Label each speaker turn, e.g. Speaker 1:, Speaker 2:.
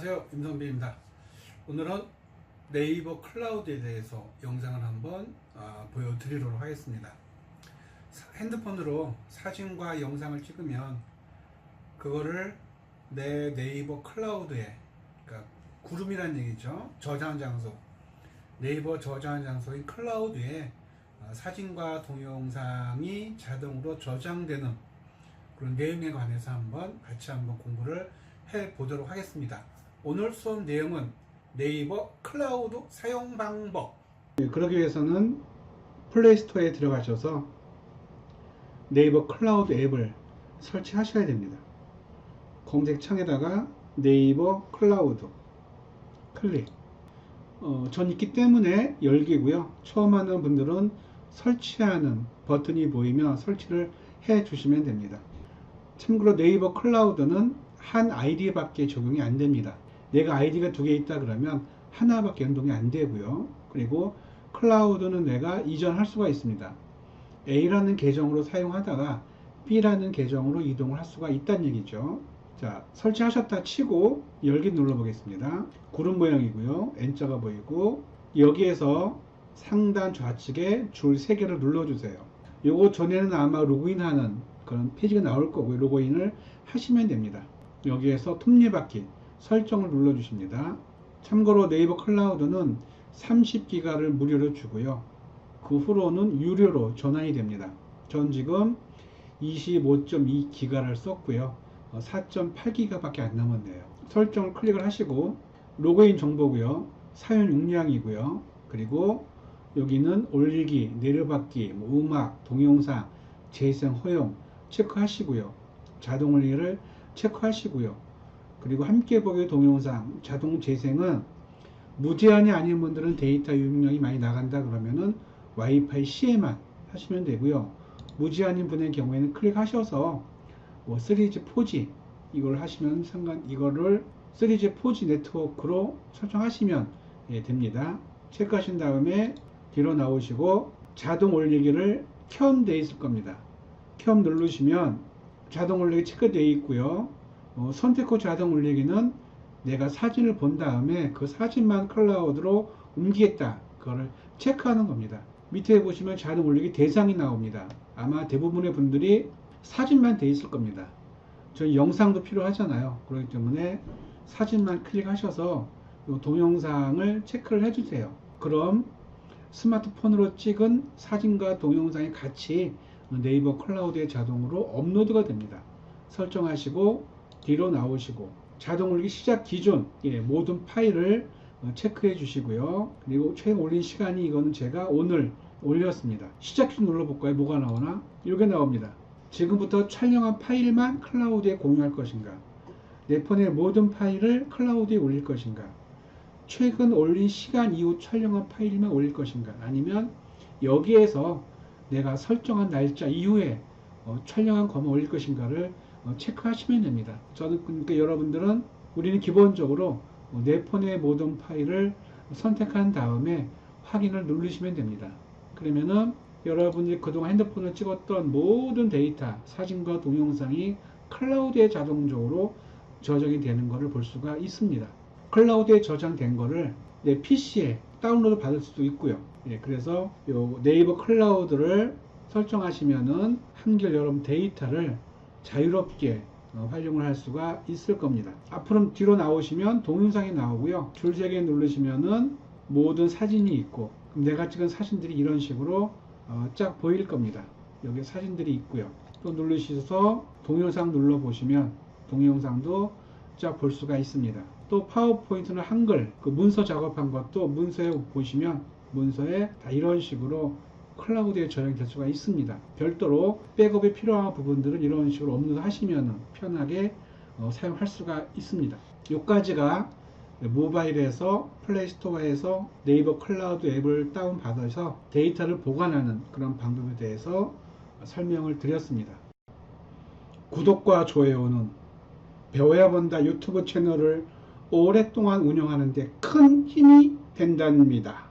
Speaker 1: 안녕하세요. 임성빈입니다. 오늘은 네이버 클라우드에 대해서 영상을 한번 아, 보여드리도록 하겠습니다. 사- 핸드폰으로 사진과 영상을 찍으면 그거를 내 네이버 클라우드에 그러니까 구름이란 얘기죠. 저장 장소. 네이버 저장 장소인 클라우드에 아, 사진과 동영상이 자동으로 저장되는 그런 내용에 관해서 한번 같이 한번 공부를 해 보도록 하겠습니다. 오늘 수업 내용은 네이버 클라우드 사용 방법. 그러기 위해서는 플레이스토어에 들어가셔서 네이버 클라우드 앱을 설치하셔야 됩니다. 검색창에다가 네이버 클라우드 클릭. 어, 전 있기 때문에 열기고요. 처음 하는 분들은 설치하는 버튼이 보이면 설치를 해 주시면 됩니다. 참고로 네이버 클라우드는 한 아이디밖에 적용이 안 됩니다. 내가 아이디가 두 개 있다 그러면 하나밖에 연동이 안 되고요. 그리고 클라우드는 내가 이전할 수가 있습니다. A라는 계정으로 사용하다가 B라는 계정으로 이동을 할 수가 있다는 얘기죠. 자, 설치하셨다 치고 열기 눌러 보겠습니다. 구름 모양이고요. N자가 보이고 여기에서 상단 좌측에 줄 3개를 눌러 주세요. 요거 전에는 아마 로그인하는 그런 페이지가 나올 거고요. 로그인을 하시면 됩니다. 여기에서 톱니바퀴 설정을 눌러 주십니다. 참고로 네이버 클라우드는 30기가를 무료로 주고요. 그 후로는 유료로 전환이 됩니다. 전 지금 25.2기가를 썼고요. 4.8기가밖에 안 남았네요. 설정을 클릭을 하시고 로그인 정보고요. 사용 용량이고요. 그리고 여기는 올리기, 내려받기, 뭐 음악, 동영상, 재생 허용 체크하시고요. 자동 올리기를 체크하시고요. 그리고 함께 보기 동영상 자동 재생은 무제한이 아닌 분들은 데이터 유용량이 많이 나간다 그러면은 와이파이 C에만 하시면 되고요. 무제한인 분의 경우에는 클릭하셔서 뭐 3G, 4G 이걸 하시면 상관 이거를 3G, 4G 네트워크로 설정하시면 예, 됩니다. 체크하신 다음에 뒤로 나오시고 자동 올리기를 켬 돼 있을 겁니다. 켬 누르시면 자동 올리기 체크되어 있고요. 어, 선택 후 자동 올리기는 내가 사진을 본 다음에 그 사진만 클라우드로 옮기겠다. 그거를 체크하는 겁니다. 밑에 보시면 자동 올리기 대상이 나옵니다. 아마 대부분의 분들이 사진만 돼 있을 겁니다. 저희 영상도 필요하잖아요. 그렇기 때문에 사진만 클릭하셔서 이 동영상을 체크를 해주세요. 그럼 스마트폰으로 찍은 사진과 동영상이 같이 네이버 클라우드에 자동으로 업로드가 됩니다. 설정하시고 뒤로 나오시고 자동 올리기 시작 기준 예, 모든 파일을 어, 체크해 주시고요. 그리고 최근 올린 시간이 이거는 제가 오늘 올렸습니다. 시작 기준 눌러볼까요? 뭐가 나오나? 이게 나옵니다. 지금부터 촬영한 파일만 클라우드에 공유할 것인가? 내 폰의 모든 파일을 클라우드에 올릴 것인가? 최근 올린 시간 이후 촬영한 파일만 올릴 것인가? 아니면 여기에서 내가 설정한 날짜 이후에 어, 촬영한 것만 올릴 것인가를 어, 체크하시면 됩니다. 저는 그러니까 여러분들은 우리는 기본적으로 어, 내 폰의 모든 파일을 선택한 다음에 확인을 누르시면 됩니다. 그러면은 여러분이 그동안 핸드폰을 찍었던 모든 데이터, 사진과 동영상이 클라우드에 자동적으로 저장이 되는 것을 볼 수가 있습니다. 클라우드에 저장된 것을 내 PC에 다운로드 받을 수도 있고요. 예, 그래서 요 네이버 클라우드를 설정하시면은 한결 여러분 데이터를 자유롭게 어, 활용을 할 수가 있을 겁니다. 앞으로 뒤로 나오시면 동영상이 나오고요. 줄세개 누르시면은 모든 사진이 있고 내가 찍은 사진들이 이런 식으로 어, 쫙 보일 겁니다. 여기 사진들이 있고요. 또 누르셔서 동영상 눌러 보시면 동영상도 쫙 볼 수가 있습니다. 또 파워포인트는 한글 그 문서 작업한 것도 문서에 보시면 문서에 다 이런 식으로 클라우드에 저장될 수가 있습니다. 별도로 백업이 필요한 부분들은 이런 식으로 업로드 하시면 편하게 어, 사용할 수가 있습니다. 요까지가 모바일에서 플레이스토어에서 네이버 클라우드 앱을 다운받아서 데이터를 보관하는 그런 방법에 대해서 설명을 드렸습니다. 구독과 좋아요는 배워야 본다 유튜브 채널을 오랫동안 운영하는데 큰 힘이 된답니다.